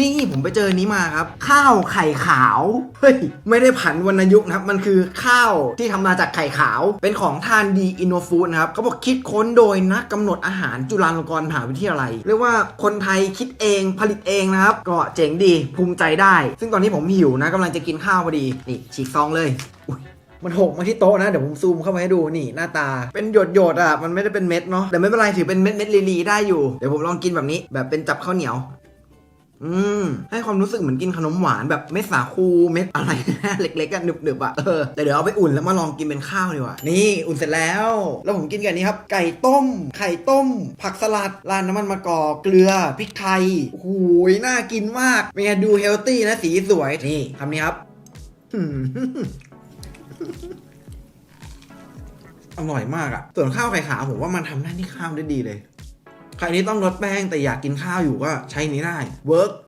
นี่ผมไปเจอนี้มาครับ ข้าวไข่ขาว เฮ้ย ไม่ได้ผันวรรณยุกต์นะครับ มันคือข้าวที่ทำมาจากไข่ขาว เป็นของทานดีอินโนฟูดนะครับเขาบอกคิดค้นโดยนักกำหนดอาหารจุฬาลงกรณ์มหาวิทยาลัย เรียกว่าคนไทยคิดเองผลิตเองนะครับ ก็เจ๋งดีภูมิใจได้ ซึ่งตอนนี้ผมหิวนะกำลังจะกินข้าวพอดี นี่ฉีกซองเลยมันหกมาที่โต๊ะนะ เดี๋ยวผมซูมเข้ามาให้ดูนี่หน้าตา เป็นหยดหยดๆอะมันไม่ได้เป็นเม็ดเนาะแต่ไม่เป็นไรถือเป็นเม็ดเม็ดลีๆได้อยู่เดี๋ยวผมลองกินแบบนี้แบบเป็นจับข้าวเหนียว อืมให้ความรู้สึกเหมือนกินขนมหวานแบบเม็ดสาคูเม็ดอะไร เล็กๆกันหนึบๆอะเออแต่เดี๋ยวเอาไปอุ่นแล้วมาลองกินเป็นข้าวดีกว่านี่อุ่นเสร็จแล้ว แล้วผมกินกับนนี้ครับไก่ต้ม ไข่ต้ม ผักสลัดราดน้ำมันมะกอกเกลือพริกไทยโอ้โหน่ากินมากเป็นไงดูเฮลตี้นะสีสวยนี่คำนี้ครับอร่อยมากอะส่วนข้าวไข่ขาวผมว่ามันทำหน้าที่ข้าวได้ดีเลย ใครที่ต้องลดแป้งแต่อยากกินข้าวอยู่ก็ใช้นี้ได้เวิร์ก